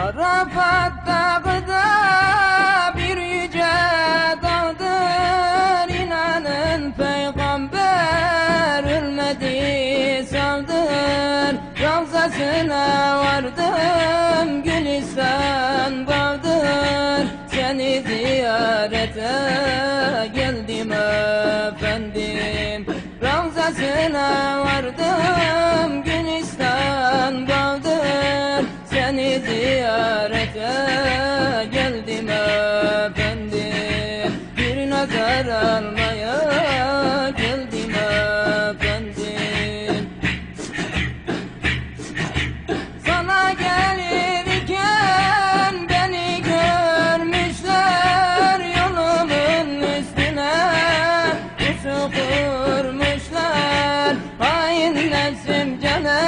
Arafat dağıda bir yüce dağdır İnanın peygamber ölmedi savdır Ravzasına vardım Gülistan bağdır Seni ziyarete geldim efendim. Ravzasına vardım ziyarete geldim efendi Bir nazar almaya geldim efendi Sana gelirken beni görmüşler Yolumun üstüne pusu kurmuşlar Hain nefsim caner